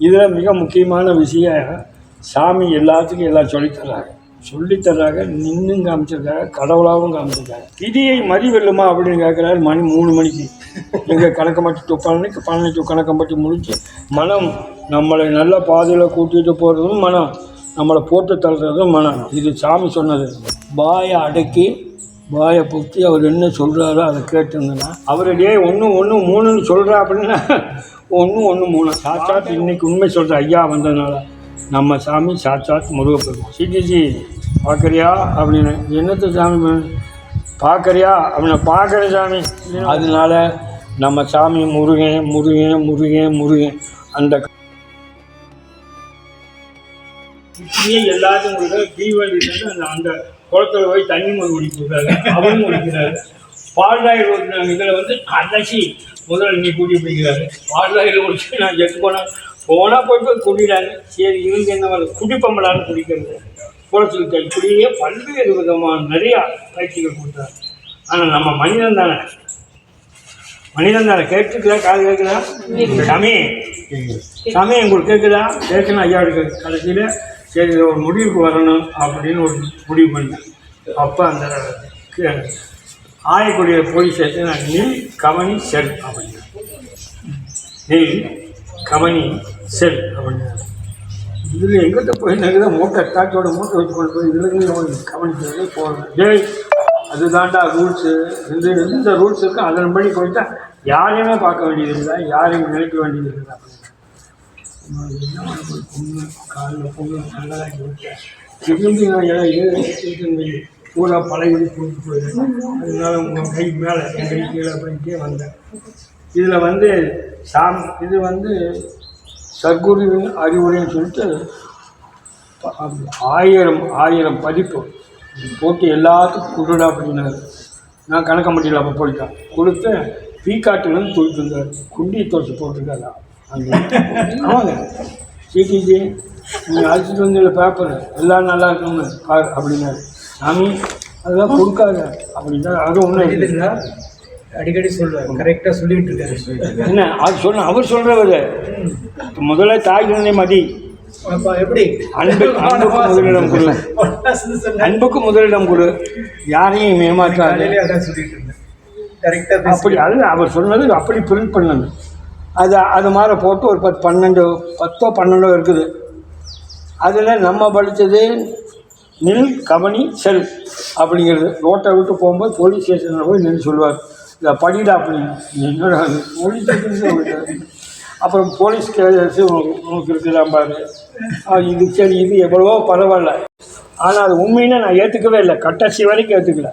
இதில் மிக முக்கியமான விஷயம் சாமி எல்லாத்துக்கும் எல்லாம் சொல்லித்தர்றாங்க சொல்லித்தர்றாங்க நின்றும் காமிச்சிருக்காங்க கடவுளாகவும் காமிச்சிருக்காங்க. விதியை மதி வெல்லுமா அப்படின்னு கேட்குறாரு மணி மூணு மணிக்கு. எங்கள் கணக்கம்பட்டி டு பழனிக்கு பழனி டு கணக்கம்பட்டி முடிச்சு மனம் நம்மளை நல்ல பாதையில் கூட்டிகிட்டு போகிறதும் மனம் நம்மளை போட்டு தள்ளுறதும் மனம். இது சாமி சொன்னது. பாயை அடக்கி வாயை பொத்தி அவர் என்ன சொல்கிறாரோ அதை கேட்டிருந்தேன்னா அவருடைய ஒன்று ஒன்று மூணுன்னு சொல்கிறா அப்படின்னா. ஒன்று ஒன்று மூணு. சாட்சாத் இன்னைக்கு உண்மை சொல்கிற ஐயா வந்ததுனால நம்ம சாமி சாட்சாத் முருகப்பெருமான். சிஜிஜி பார்க்குறியா அப்படின்னு. என்னத்த சாமி? பார்க்குறியா அப்படின்னு. பார்க்குற சாமி. அதனால நம்ம சாமி முருகன் முருகன் முருகன் முருகன் அந்த இப்படியே எல்லாத்தையும் அந்த அந்த குளத்துல போய் தண்ணி மொழி குடிக்கிறாரு அவரும் குடிக்கிறாரு. பால்ராயில் இதில் வந்து அலசி முதல்ல நீ கூட்டி போய்க்கிறாரு. பால்ராயில் குடிச்சு நான் செத்து போனேன் போனால் போய் போய் குடிக்கிறாங்க சரி இவங்க என்ன வருது குடிப்பம்பலான்னு குடிக்கிறது. குளத்துக்கிட்ட இப்படியே பல்வேறு விதமான நிறையா பயிற்சிகள் கொடுத்தாரு. ஆனால் நம்ம மனிதன் தானே? மனிதன் தானே? கேட்டுக்கல காது கேட்குதா? சாமி சாமி உங்களுக்கு கேட்குதா? கேட்கணும் ஐயா இருக்கு கடைசியில். சரி ஒரு முடிவுக்கு வரணும் அப்படின்னு ஒரு முடிவு பண்ணேன். அப்போ அந்த கே- ஆயக்குடிய போலீஸ் ஸ்டேஷன் நில் கவனி செல் அப்படின்னா நில் கவனி செல் அப்படின்னா இதில் எங்கிட்ட போய் நிறைய மூட்டை டாட்டோட மூட்டை வச்சு கொண்டு போய் இதில் கவனிச்சு போகணும் டேய் அதுதான்டா ரூல்ஸு இந்த இந்த ரூல்ஸ் இருக்கு அதன்படி போயிட்டா யாரையுமே பார்க்க வேண்டியது இல்லை யாரையும் நினைக்க வேண்டியது இல்லை பொண்ணு காலில் பொண்ணு விட்டேன் நான் பூரா பழகி கொடுத்து போயிருந்தேன் அதனால உங்கள் கை மேலே என் கை கீழே அப்படின்ட்டே வந்தேன் இதில் வந்து சாம் இது வந்து சர்க்குருவின் அறிவுரைன்னு சொல்லிட்டு ஆயிரம் ஆயிரம் பதிப்பு போட்டு எல்லாத்துக்கும் கொடுடா அப்படின்னாரு நான் கணக்கம்பட்டியில் அப்போ போயிட்டேன். கொடுத்து பீக்காட்டுலேருந்து தூக்கிட்டு இருந்தார் குண்டி தோசை போட்டிருக்காரா. ஆமாங்க சிடிஜி நீங்கள் அழைச்சிட்டு வந்து பேப்பர். எல்லாம் நல்லா இருக்குன்னு பாரு அப்படின்னாரு சாமி அதெல்லாம் கொடுக்காத. அப்படின்னா அது ஒன்றும் இதுங்களா அடிக்கடி சொல்லுவார் கரெக்டாக சொல்லிட்டு இருக்காரு. என்ன? அது சொன்ன அவர் சொல்கிறவர் முதல்ல தாய் தந்தை மதி. எப்படி? அன்பு அன்புக்கு முதலிடம் கொடு. அன்புக்கு முதலிடம் கொடு. யாரையும் ஏமாற்றாது அப்படி அது அவர் சொன்னது அப்படி பிரிண்ட் பண்ணணும் அது அது மாதிரி போட்டு ஒரு பத்து பன்னெண்டு பத்தோ பன்னெண்டோ இருக்குது. அதில் நம்ம படித்தது நில் கவனி செல் அப்படிங்கிறது. ரோட்டை விட்டு போகும்போது போலீஸ் ஸ்டேஷனில் போய் நின்று சொல்லுவார். இதை படிடா அப்படின்னு போலீஸ் ஸ்டேஷன் அப்புறம் போலீஸ் கேஸ் உனக்கு இருக்குதான் பாரு. இது சரி இது எவ்வளவோ பரவாயில்ல. ஆனால் அது உண்மையினா நான் ஏற்றுக்கவே இல்லை. கட்டசி வரைக்கும் ஏற்றுக்கல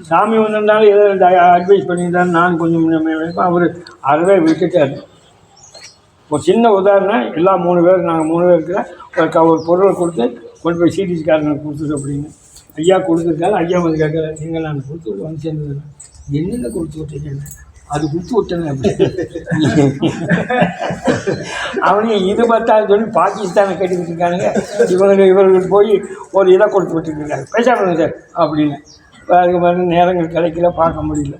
சாமி வந்திருந்தாலும் ஏதோ அட்வைஸ் பண்ணியிருந்தாரு. நான் கொஞ்சம் அவர் அறவே விட்டுட்டார். ஒரு சின்ன உதாரணம் எல்லா மூணு பேர் நாங்கள் மூணு பேர் இருக்கிற ஒரு க- ஒரு பொருளை கொடுத்து கொண்டு போய் சீடிஸ்காரனுக்கு கொடுத்துட்டு அப்படின்னு. ஐயா கொடுத்துருக்காரு. ஐயா வந்து கேட்கல நீங்கள் நான் கொடுத்து விட்டு வந்து சேர்ந்தது என்னென்ன கொடுத்து விட்டீங்க? அது கொடுத்து விட்டேன் அவனுங்க இது பார்த்தாலும் சொல்லி பாகிஸ்தானை கேட்டுக்கிட்டு இருக்கானுங்க. இவங்க இவர்கள் போய் ஒரு இதை கொடுத்து விட்டுருக்காங்க பேசாமல் சார் அப்படின்னு. அதுக்கு மாதிரி நேரங்கள் கிடைக்கல பார்க்க முடியல.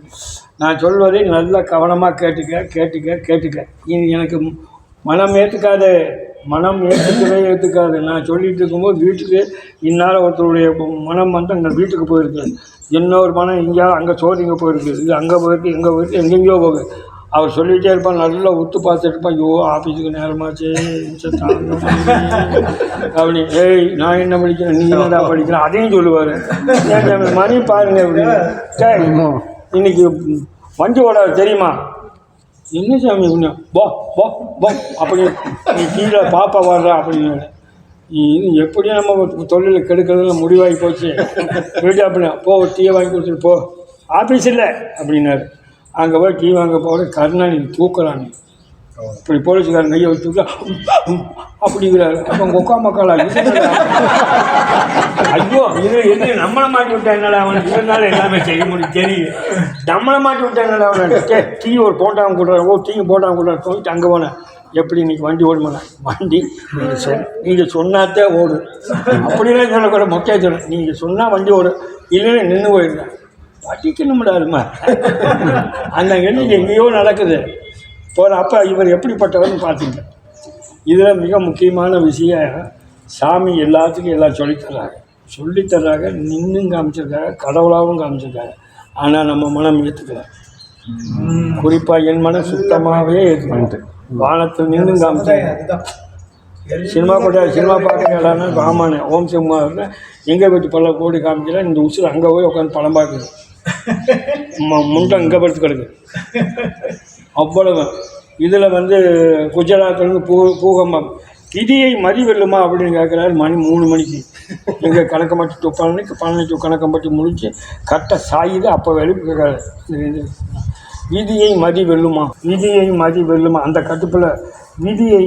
நான் சொல்வதை நல்லா கவனமாக கேட்டுக்க கேட்டுக்க கேட்டுக்க. இனி எனக்கு மனம் ஏற்றுக்காது மனம் ஏற்றுக்கவே ஏற்றுக்காது நான் சொல்லிட்டு இருக்கும்போது வீட்டுக்கு இந்நாள் ஒருத்தருடைய மனம் வந்து அங்கே வீட்டுக்கு போயிருக்கு. இன்னொரு மனம் எங்கேயாவது அங்கே சோதிங்க போயிருக்கு. இது அங்கே போயிருக்கு இங்கே போயிருக்கு எங்கெங்கேயோ போகுது. அவர் சொல்லிகிட்டே இருப்பான் நல்லா உத்து பார்த்துட்டு இருப்பான் ஐயோ ஆஃபீஸுக்கு நேரமாச்சு. அப்படி ஏய் நான் என்ன படிக்கிறேன்? நீ என்னடா படிக்கிற? அதையும் சொல்லுவார். மணி பாருங்க அப்படின்னு சரி இன்னைக்கு வண்டி ஓடாது தெரியுமா? என்ன சாமி அப்படின்னா போ போ போ அப்படி நீ கீழே பாப்பா வர்றா அப்படின்னு. இது எப்படி நம்ம தொழில் கெடுக்கிறதுல முடிவாகி போச்சு. போயிட்டு அப்படின்னா போ டீயை வாங்கி கொடுத்துட்டு போ. ஆஃபீஸ் இல்லை அப்படின்னாரு. அங்கே போய் டீ வாங்க போகிற கருணாநிதி தூக்குறாங்க இப்படி போலீஸ்காரன் கையை வச்சு அப்படிங்கிறாரு. அப்போ கொக்கா மக்களா ஐயோ இது என்ன நம்மளை மாட்டி விட்டா என்னடா அவனுக்கு இருந்தாலும் எல்லாமே செய்ய முடியும். தெரியுது. நம்மளை மாட்டி விட்டா என்னடா அவனை? டே டீ ஒரு போட்டாங்க கொடுறாரு. ஓ டீ போட்டாங்க கொடுறாரு. போயிட்டு அங்கே போனேன். எப்படி இன்னைக்கு வண்டி ஓடுமாண்ணா வண்டி நீங்கள் சொல் நீங்கள் சொன்னாத்தே ஓடும். அப்படிலாம் சொல்லக்கூட மொக்கையா சொல்ல நீங்கள் சொன்னால் வண்டி ஓடும். இல்லைன்னு நின்று போயிருந்தேன் படிக்கணும்டா அதுமா அந்த எண்ணிக்கை எங்கேயோ நடக்குது. போகிற அப்போ இவர் எப்படிப்பட்டவர்னு பார்த்துங்க. இதில் மிக முக்கியமான விஷயம் சாமி எல்லாத்துக்கும் எல்லாம் சொல்லித்தர்றாங்க சொல்லித்தர்றாங்க நின்றும் காமிச்சிருக்காங்க கடவுளாகவும் காமிச்சிருக்காங்க. ஆனால் நம்ம மனம் ஏற்றுக்கல குறிப்பாக என் மனம் சுத்தமாகவே ஏற்றுக்கிட்டு வானத்தில் நின்றும் காமிச்சாங்க. சினிமா கூட சினிமா பார்க்க கேட்டானா ஆமாண்ணே ஓம் சிம்மா எங்கள் வீட்டு பல கோடி காமிக்கிறேன். இந்த உசுறு அங்கே போய் உட்காந்து படம் பார்க்குது. ம- முண்டை இங்கே படுத்து கிடக்கு. அவ்வளவு இதில் வந்து குஜராத்லேருந்து பூ பூகம்பம். விதியை மதி வெல்லுமா அப்படின்னு கேட்குறாரு மணி மூணு மணிக்கு. இங்கே கணக்கம்பட்டி டு பழனிக்கு பழனி டு கணக்கம்பட்டி முடிச்சு கரெக்டாக சாயுது அப்போ வெளிப்பு கேட்குறாரு விதியை மதி வெல்லுமா? விதியை மதி வெல்லுமா? அந்த கட்டுப்பில் விதியை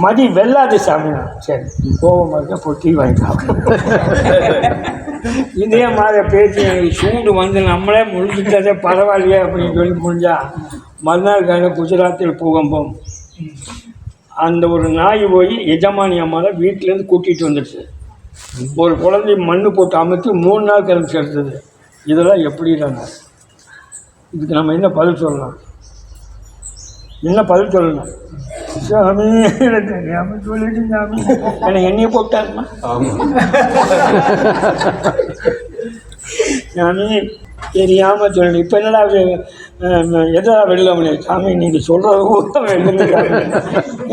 மதி வெல்லாது சாமினா. சரி கோபமாக இருக்க பொட்டி வாங்கிக்கலாம் இதே மாதிரி பேச்சு எனக்கு சூடு வந்து நம்மளே முடிஞ்சிட்டதே பரவாயில்லையே அப்படின்னு சொல்லி முடிஞ்சா மறுநாள் காலையில் குஜராத்தில் பூகம்பம். அந்த ஒரு நாய் போய் எஜமானி அம்மாவை வீட்டிலேருந்து கூட்டிகிட்டு வந்துடுச்சு. ஒரு குழந்தை மண்ணு போட்டு அமைத்து மூணு நாள் கிளம்பி எடுத்தது. இதெல்லாம் எப்படிடாங்க இதுக்கு நம்ம என்ன பதில் சொல்லலாம்? என்ன பதில் சொல்லணும்? சாமி எனக்கு தெரியாம சொல்லிட்டு சாமி. எனக்கு என்னைய போட்டாருமா? சாமி தெரியாமல் சொல்லணும் இப்போ என்னடா எதா வெளில முடியாது சாமி நீங்கள் சொல்கிறது கூட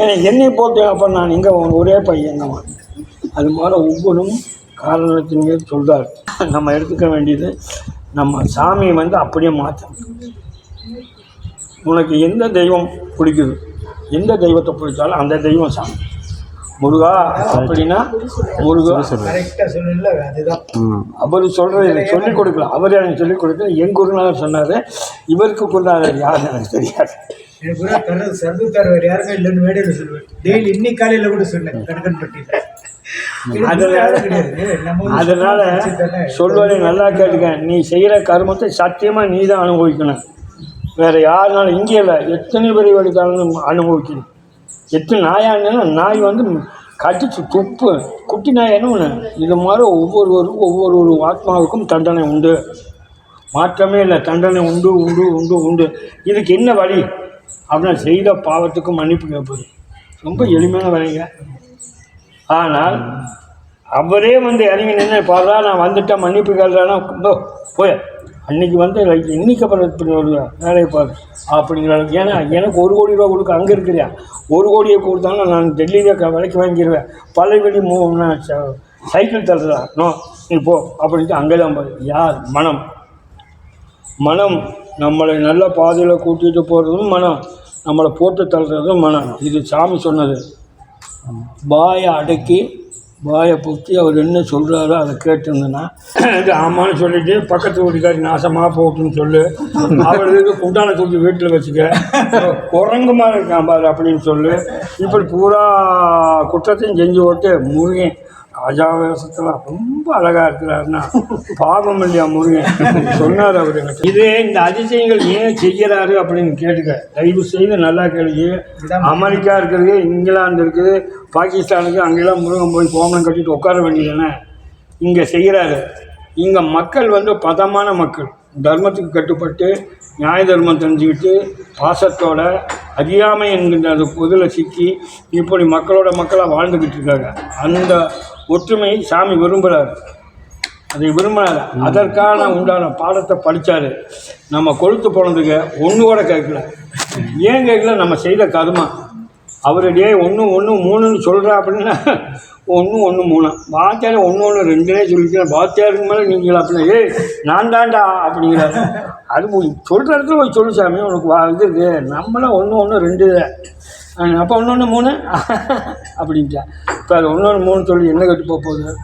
எனக்கு என்னை போட்டு அப்போ நான் இங்கே ஒரே பையன் தான் அது மாதிரி ஒவ்வொன்றும் காரணத்தின் மேல் சொல்றார். நம்ம எடுத்துக்க வேண்டியது நம்ம சாமியை வந்து அப்படியே மாற்றணும் உனக்கு எந்த தெய்வம் பிடிக்குது? எந்த தெய்வத்தை பிடிச்சாலும் அந்த தெய்வம் சாமி. முருகா அப்படின்னா முருகா. கரெக்டாக சொல்லல அதுதான். அவர் சொல்கிறது எனக்கு சொல்லிக் கொடுக்கல. அவர் எனக்கு சொல்லிக் கொடுக்கல. என் குருநாதர் சொன்னார் இவருக்கு குருநாதர் யாருன்னு எனக்கு தெரியாது. அதனால அதனால சொல்வதை நல்லா கேட்டுக்க. நீ செய்கிற கர்மத்தை சத்தியமாக நீ தான் அனுபவிக்கணும். வேறு யாருனாலும் இங்கே இல்லை எத்தனை பேர் எடுத்தாலும் அனுபவிக்கணும்? எத்தனை நாயானா நாய் வந்து கடிச்சு துப்பு குட்டி நாயானு ஒன்று இது மாதிரி ஒவ்வொருவருக்கும் ஒவ்வொரு ஒரு ஆத்மாவுக்கும் தண்டனை உண்டு. மாற்றமே இல்லை. தண்டனை உண்டு உண்டு உண்டு உண்டு. இதுக்கு என்ன வழி? அப்படின்னா செய்த பாவத்துக்கு மன்னிப்பு கேட்பது. ரொம்ப எளிமையான வழிங்க. ஆனால் அவரே வந்து இறங்கி நின்று பாடுறா நான் வந்துட்டேன். மன்னிப்பு கேட்குறானா போய். அன்னைக்கு வந்து இன்னைக்கு அப்புறம் இப்படி ஒரு வேலையை பாரு. அப்படிங்கிற அளவுக்கு ஏன்னா எனக்கு ஒரு கோடி ரூபா கொடுக்க அங்கே இருக்கிறியா? ஒரு கோடியை கொடுத்தாலும் நான் டெல்லியில் க விலைக்கு வாங்கிடுவேன் பழையபடி மூ நான் ச- சைக்கிள் தள்ளுறா நோ நீ போ அப்படின்ட்டு அங்கே தான் பாரு யார்? மனம். மனம் நம்மளை நல்ல பாதையில் கூட்டிகிட்டு போகிறதும் மனம். நம்மளை போட்டு தள்ளுறதும் மனம். இது சாமி சொன்னது. வாயை அடக்கி வாயை பொத்தி அவர் என்ன சொல்கிறாரோ அதை கேட்டிருந்தேன்னா இது ஆமான்னு சொல்லிட்டு பக்கத்து வீட்டுக்காரி நாசமாக போட்டுன்னு சொல்லு. அவருக்கு குண்டான தூக்கி வீட்டில் வச்சுக்க. குரங்கு மாதிரி இருக்கான் பாரு அப்படின்னு சொல்லு. இப்படி பூரா குற்றத்தையும் செஞ்சு ஓட்டு முருகன் ராஜாவேசத்தில் ரொம்ப அழகாக இருக்கிறாருன்னா பாவம் இல்லையா முருகன் சொன்னார் அவர். இதே இந்த அதிசயங்கள் ஏன் செய்கிறாரு அப்படின்னு கேட்டுக்க. தயவு செய்து நல்லா கேளுங்க. அமெரிக்கா இருக்குது இங்கிலாந்து இருக்குது பாகிஸ்தானுக்கு அங்கெல்லாம் முருகன் போய் கோமணம் கட்டிட்டு உட்கார வேண்டியதுதானே? இங்கே செய்கிறாரு. இங்கே மக்கள் வந்து பதமான மக்கள். தர்மத்துக்கு கட்டுப்பட்டு நியாய தர்மம் தெரிஞ்சுக்கிட்டு பாசத்தோட அறியாமை என்கின்ற அந்த பொதில் சிக்கி இப்படி மக்களோட மக்களாக வாழ்ந்துக்கிட்டு இருக்காங்க. அந்த ஒற்றுமையை சாமி விரும்புகிறார் அதை விரும்பினார். அதற்கான உண்டான பாடத்தை படித்தார் நம்ம கொழுத்து போனதுக்கு ஒன்று கூட கேட்கல. ஏன் கேட்கல? நம்ம செய்த கருமா. அவருடைய ஒன்று ஒன்று மூணுன்னு சொல்கிறா அப்படின்னா ஒன்று ஒன்று மூணு. வாத்தியார் ஒன்று ஒன்று ரெண்டுனே சொல்லிக்கிறேன். வாத்தியாருக்கு மேலே நீங்கள் அப்படின்னா ஏய் நான் தாண்டா அப்படிங்கிறாரு. அது சொல்கிறதுக்கு சொல்கிற இடத்துல போய் சொல்லு சாமி உனக்கு இது இருக்கு. நம்மளாம் ஒன்று ஒன்று ரெண்டு அப்போ ஒன்று ஒன்று மூணு? அப்படின்ட்டேன் இப்போ அது ஒன்று ஒன்று மூணு சொல்லி என்ன கெட்டு போக போகுது?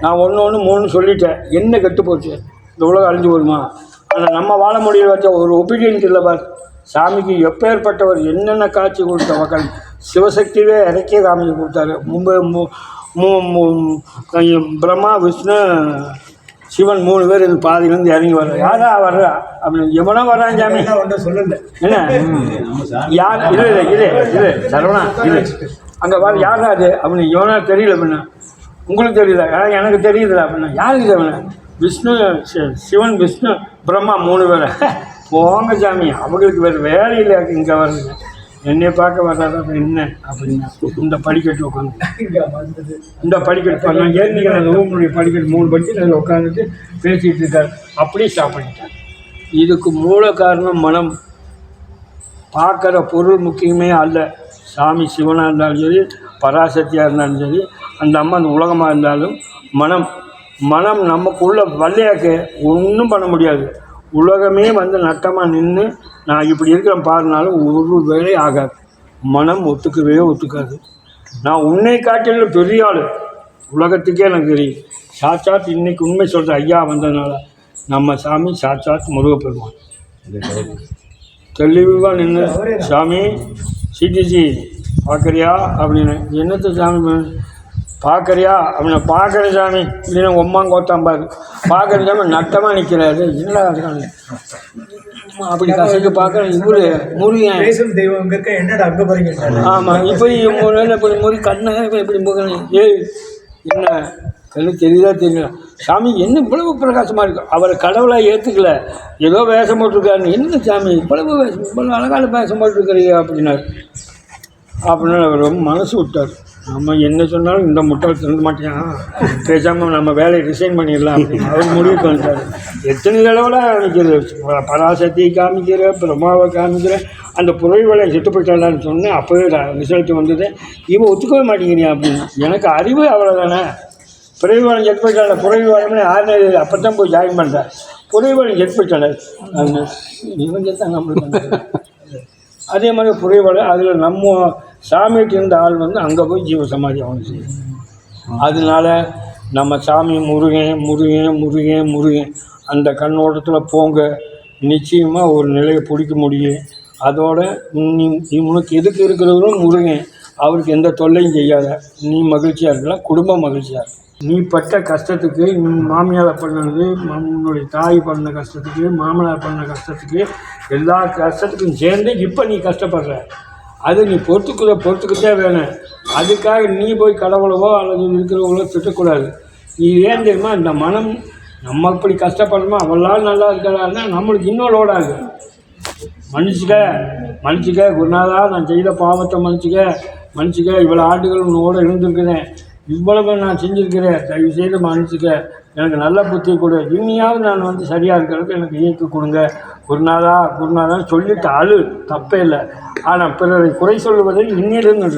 நான் ஒன்று ஒன்று மூணு சொல்லிட்டேன். என்ன கெட்டு போச்சு? இந்த உலகம் அழிஞ்சு போதுமா ஆனால் நம்ம வாழ முடியல வச்ச ஒரு ஒபீடியன்ட் இல்லை பார். சாமிக்கு எப்பேற்பட்டவர் என்னென்ன காட்சி கொடுத்த மக்கள்? சிவசக்தியே இறக்கிய காமிச்சு கொடுத்தாரு. மும்பை மு- பிரம்மா விஷ்ணு சிவன் மூணு பேர் இந்த பாதியிலேருந்து இறங்கி வர்ற யாரா வர்றா? அப்படின்னு எவனோ வர்றான் சாமி. ஒன்றும் சொல்லல. என்ன? யார் இது இது இது சரவணா இது அங்கே வர யாரா அது? அப்படின்னு இவனா தெரியல அப்படின்னா. உங்களுக்கு தெரியல. ஆ, எனக்கு தெரியுதுல அப்படின்னா. யாருக்கு தெரியல விஷ்ணு சிவன் விஷ்ணு பிரம்மா மூணு பேர்? போங்க சாமி. அவங்களுக்கு வேறு வேலையில் இங்கே வருது. என்னை பார்க்க வர்றாரு என்ன அப்படின்னா இந்த படிக்கட்டு உட்காந்து. இந்த படிக்கட்டு பண்ண ஏறினீங்க அந்த ரூமுடைய படிக்கட்டு மூணு படிக்கட்டு அதில் உட்காந்துட்டு பேசிகிட்டு இருக்கார். அப்படியே சாப்பிட்டுட்டார். இதுக்கு மூல காரணம் மனம். பார்க்குற பொருள் முக்கியமே அல்ல. சாமி சிவனாக இருந்தாலும் சரி பராசக்தியாக இருந்தாலும் சரி அந்த அம்மா அந்த உலகமாக இருந்தாலும் மனம். மனம் நமக்குள்ள வல்லையாக்க ஒன்றும் பண்ண முடியாது. உலகமே வந்து நட்டமாக நின்று நான் இப்படி இருக்கிறேன் பாருனாலும் ஒரு வேலை ஆகாது. மனம் ஒத்துக்கவே ஒத்துக்காது. நான் உன்னை காட்டிலும் பெரிய ஆள். உலகத்துக்கே எனக்கு தெரியும். சாட்சாத் இன்னைக்கு உண்மை சொல்கிற ஐயா வந்ததுனால நம்ம சாமி சாட்சாத் முருகப்பெருமான். தெளிவாக நின்று சாமி சிடிசி பார்க்குறியா அப்படின்னு என்னத்தை சாமி பார்க்குறியா அப்படின்னு பார்க்குறேன் சாமி இல்லைன்னா உம்மாங்க கோத்தாம்பாரு பார்க்குற சாமி நட்டமாக நிற்கிறாரு என்னடா இருக்காங்க அப்படி கசைக்கு பார்க்குறேன் இவரு முருகன் பேசும் தெய்வம் இருக்க? என்னடா அங்க போறீங்க? ஆமாம் இப்போ முறையில் இப்படி முறி கண்ணை இப்படி போகிறேன் ஏய் என்ன? கண்ணு தெரியுதா தெரியல. சாமி என்ன இவ்வளவு பிரகாசமாக இருக்கு? அவரை கடவுளாக ஏற்றுக்கல ஏதோ வேஷம் போட்டிருக்காரு. என்ன சாமி இவ்வளவு வேஷம் இவ்வளவு அழகான வேஷம் போட்டிருக்கிறீங்க அப்படின்னாரு. அப்படின்னு அவர் ரொம்ப மனசு விட்டார். நம்ம என்ன சொன்னாலும் இந்த முட்டாள் திறந்து மாட்டேன் பேசாமல் நம்ம வேலையை ரிசைன் பண்ணிடலாம் அப்படின்னு அவர் முடிவுக்கு வந்துட்டார் எத்தனை தடவை நினைக்கிறது பராசக்தியை காமிக்கிற பிரம்மாவை காமிக்கிற அந்த புறவிகளை செத்து போயிட்டாளான்னு சொன்னேன். அப்போவே ரிசல்ட் வந்தது. இவன் ஒத்துக்கவே மாட்டேங்கிறீங்க அப்படின்னு. எனக்கு அறிவு அவ்வளோதானே புறவிவாளம் செத்து புரவி புறவிவாளம்னு ஆறு அப்போ தான் போய் ஜாயின் பண்ணுறேன் புறவிவாளம் செத்து போயிட்டால இவன் செத்தான் நம்மளுக்கு அதே மாதிரி புறைவலை அதில் நம்ம சாமிகிட்ட இருந்த ஆள் வந்து அங்கே போய் ஜீவ சமாதி அவனுக்கு செய்யும். அதனால நம்ம சாமி முருகன் முருகன் முருகன் முருகன் அந்த கண்ணோட்டத்தில் போங்க. நிச்சயமாக ஒரு நிலையை பிடிக்க முடியும். அதோட நீ இவனுக்கு உனக்கு எதுக்கு இருக்கிறவரும் முருகன் அவருக்கு எந்த தொல்லையும் செய்யாத. நீ மகிழ்ச்சியாக இருக்கலாம் குடும்பம் மகிழ்ச்சியாக இருக்கும். நீ பட்ட கஷ்டத்துக்கு மாமியாரை மாமியார் பண்ணது உன்னுடைய தாய் பண்ண கஷ்டத்துக்கு மாமனார் பண்ண கஷ்டத்துக்கு எல்லா கஷ்டத்துக்கும் சேர்ந்து இப்போ நீ கஷ்டப்படுற. அது நீ பொறுத்துக்குள்ள பொறுத்துக்கிட்டே வேணும் அதுக்காக நீ போய் கடவுளவோ அல்லது இருக்கிறவங்களோ திட்டக்கூடாது. நீ ஏன் தெரியுமா? இந்த மனம் நம்ம இப்படி கஷ்டப்படுறோமோ அவளால் நல்லா இருக்கிறாருன்னா நம்மளுக்கு இன்னும் லோடாகுது. மன்னிச்சுக்க மன்னிச்சுக்க. குருநாதா நான் செய்த பாவத்தை மன்னிச்சுக்க. மன்னிச்சுக்க. இவ்வளோ ஆண்டுகள் உன்னோட இருந்திருக்கிறேன். இவ்வளவு நான் செஞ்சுருக்கிறேன். தயவு செய்து மன்னிச்சுக்க. எனக்கு நல்ல புத்தி கொடு. இனியாவது நான் வந்து சரியாக இருக்கிறதுக்கு எனக்கு இயக்கி கொடுங்க. குருநாதா குருநாதான்னு சொல்லிட்டு அழு. தப்பே இல்லை. ஆனால் பிறரை குறை சொல்வதில் இன்னிலிருந்து